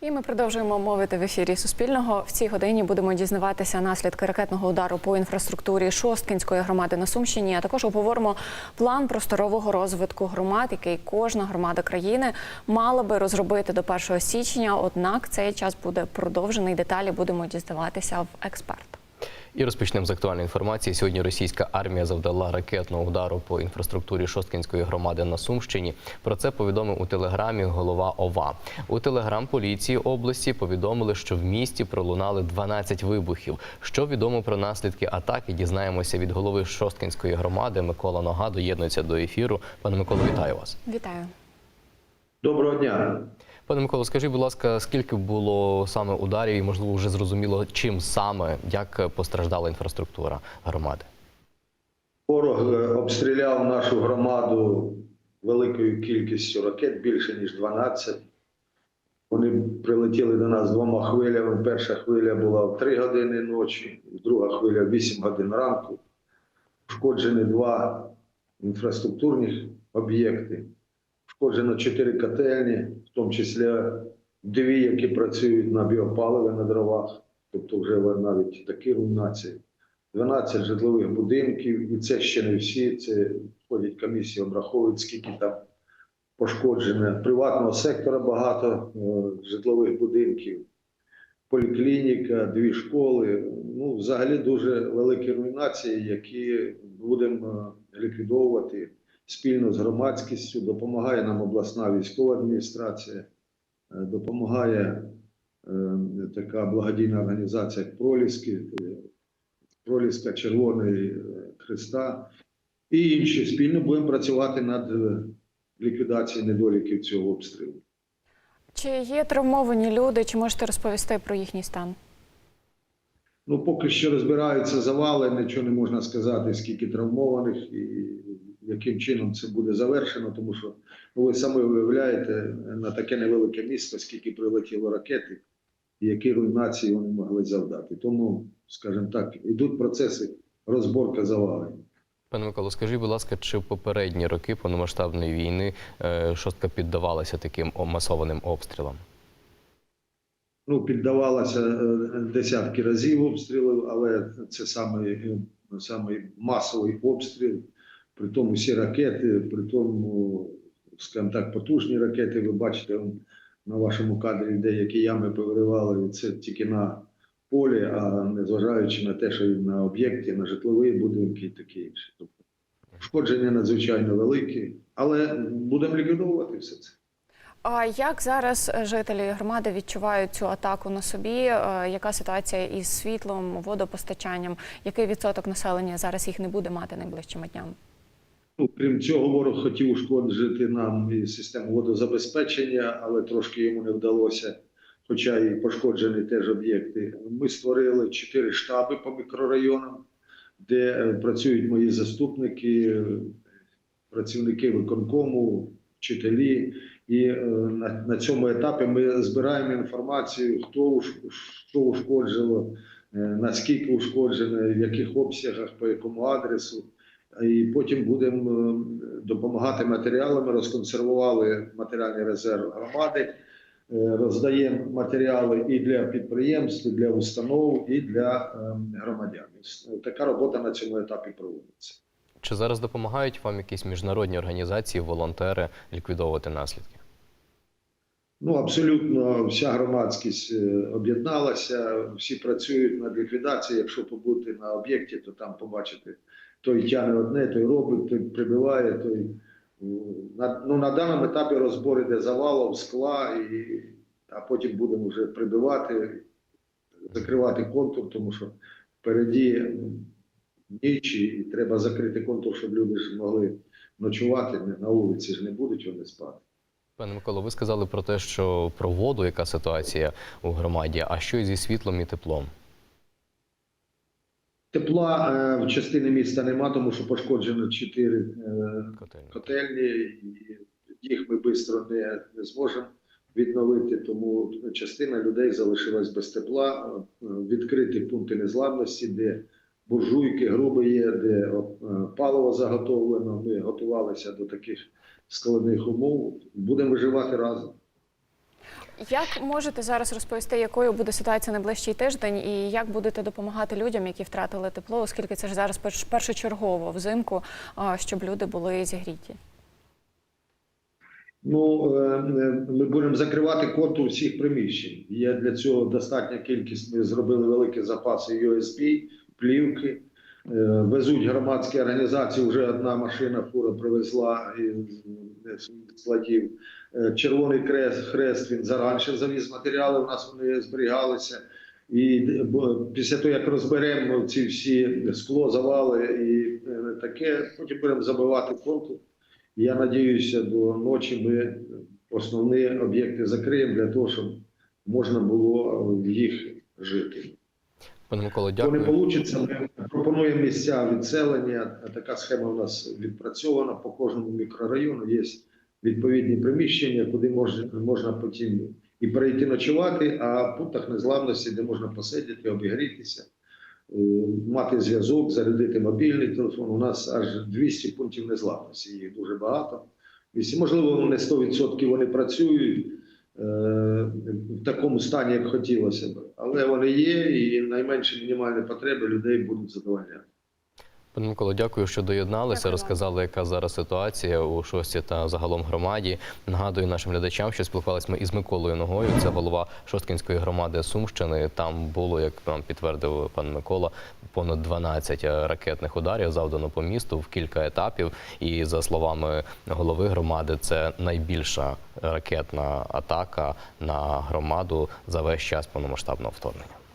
І ми продовжуємо мовити в ефірі Суспільного. В цій годині будемо дізнаватися наслідки ракетного удару по інфраструктурі Шосткінської громади на Сумщині. А також обговоримо план просторового розвитку громад, який кожна громада країни мала би розробити до 1 січня. Однак цей час буде продовжений. Деталі будемо дізнаватися в експерта. І розпочнемо з актуальної інформації. Сьогодні російська армія завдала ракетного удару по інфраструктурі Шосткінської громади на Сумщині. Про це повідомив у телеграмі голова ОВА. У телеграм поліції області повідомили, що в місті пролунали 12 вибухів. Що відомо про наслідки атаки? Дізнаємося від голови Шосткінської громади Микола Нога. Доєднується до ефіру. Пане Миколо, вітаю вас. Вітаю. Доброго дня. Пане Миколо, скажіть, будь ласка, скільки було саме ударів, і можливо вже зрозуміло, чим саме як постраждала інфраструктура громади? Ворог е, обстріляв нашу громаду великою кількістю ракет, більше ніж 12. Вони прилетіли до нас двома хвилями. Перша хвиля була в 3 години ночі, друга хвиля в 8 годин ранку. Пошкоджені два інфраструктурних об'єкти. Пошкоджено чотири котельні, в тому числі дві, які працюють на біопаливі на дровах, тобто вже навіть такі руйнації. 12 житлових будинків, і це ще не всі. Це входять комісії, обраховують, скільки там пошкоджено. Приватного сектора багато е, житлових будинків, поліклініка, дві школи. Ну, взагалі дуже великі руйнації, які будемо е, ліквідовувати спільно з громадськістю. Допомагає нам обласна військова адміністрація, е, допомагає е, така благодійна організація як Проліски. е, Проліска Червоної Христа і інші спільно будемо працювати над ліквідацією недоліків цього обстрілу. Чи є травмовані люди? Чи можете розповісти про їхній стан? Ну, поки що розбираються завали, нічого не можна сказати, скільки травмованих і яким чином це буде завершено, тому що ну, ви самі виявляєте на таке невелике місто, скільки прилетіло ракети, і які руйнації вони могли завдати. Тому, скажімо так, йдуть процеси розборка завалень. Пане Миколо, скажіть, будь ласка, чи в попередні роки повномасштабної війни е, шостка піддавалася таким масованим обстрілам? Ну, піддавалася е, десятки разів обстрілів, але це самий, самий масовий обстріл. При тому всі ракети, при тому, скажімо так, потужні ракети. Ви бачите на вашому кадрі деякі ями повиривали. Це тільки на полі, а не зважаючи на те, що і на об'єкті, на житлові будинки і таке інше. Тобто шкодження надзвичайно великі, але будемо ліквідовувати все це. А як зараз жителі громади відчувають цю атаку на собі? Е, Яка ситуація із світлом, водопостачанням? Який відсоток населення зараз їх не буде мати найближчими днями? Ну, крім цього, ворог хотів ушкоджити нам і систему водозабезпечення, але трошки йому не вдалося, хоча і пошкоджені теж об'єкти. Ми створили чотири штаби по мікрорайонам, де е, працюють мої заступники, е, працівники виконкому, вчителі. І е, на, цьому етапі ми збираємо інформацію, хто що ушкоджено, наскільки ушкоджено, в яких обсягах, по якому адресу і потім будемо е, допомагати матеріалами. Розконсервували матеріальний резерв громади, е, роздаємо матеріали і для підприємств, і для установ, і для е, громадян. Така робота на цьому етапі проводиться. Чи зараз допомагають вам якісь міжнародні організації, волонтери ліквідовувати наслідки? Ну, абсолютно вся громадськість об'єдналася, всі працюють над ліквідацією. Якщо побути на об'єкті, то там побачите, той тягне одне, той робить, той прибиває, той на, ну, на даному етапі розбор іде завалом, скла, і, а потім будемо вже прибивати, закривати контур, тому що впереді м, ніч і треба закрити контур, щоб люди ж могли ночувати. На вулиці ж не будуть вони спати. Пане Миколо, ви сказали про те, що про воду, яка ситуація у громаді, а що зі світлом і теплом? Тепла е, в частині міста нема, тому що пошкоджено чотири е, Котельні? і їх ми швидко не, не зможемо відновити. Тому частина людей залишилась без тепла. Е, Відкриті пункти незламності, де буржуйки, груби є, де паливо заготовлено. Ми готувалися до таких складних умов. Будемо виживати разом. Як можете зараз розповісти, якою буде ситуація найближчий тиждень, і як будете допомагати людям, які втратили тепло, оскільки це ж зараз перш- першочергово взимку, щоб люди були зігріті? Ну, е, е, ми будемо закривати контур всіх приміщень. Є для цього достатня кількість. Ми зробили великі запаси USB, плівки. Е, Везуть громадські організації. Вже одна машина фура привезла із складів. Е, Червоний крест, хрест він заранше завіз матеріали. У нас вони зберігалися. І бо після того, як розберемо ці всі скло, завали і е, таке, потім будемо забивати контур. Я надіюся, до ночі ми основні об'єкти закриємо для того, щоб можна було в їх жити. Пане Миколо, То не вийде, ми пропонуємо місця відселення. Така схема у нас відпрацьована по кожному мікрорайону. Є відповідні приміщення, куди можна, можна потім і перейти ночувати, а в пунктах незламності, де можна посидіти, обігрітися, е, мати зв'язок, зарядити мобільний телефон. У нас аж 200 пунктів незламності. Їх дуже багато. І, можливо, не 100% вони працюють е, в такому стані, як хотілося б, але вони є, і найменші мінімальні потреби людей будуть задовольняти. Пане Миколо, дякую, що доєдналися. Дякую. Розказали, яка зараз ситуація у шості та загалом громаді. Нагадую нашим глядачам, що спілкувалися ми із Миколою Ногою. Це голова Шосткінської громади Сумщини. Там було, як нам підтвердив пан Микола, понад 12 ракетних ударів завдано по місту в кілька етапів. І за словами голови громади, це найбільша ракетна атака на громаду за весь час повномасштабного вторгнення.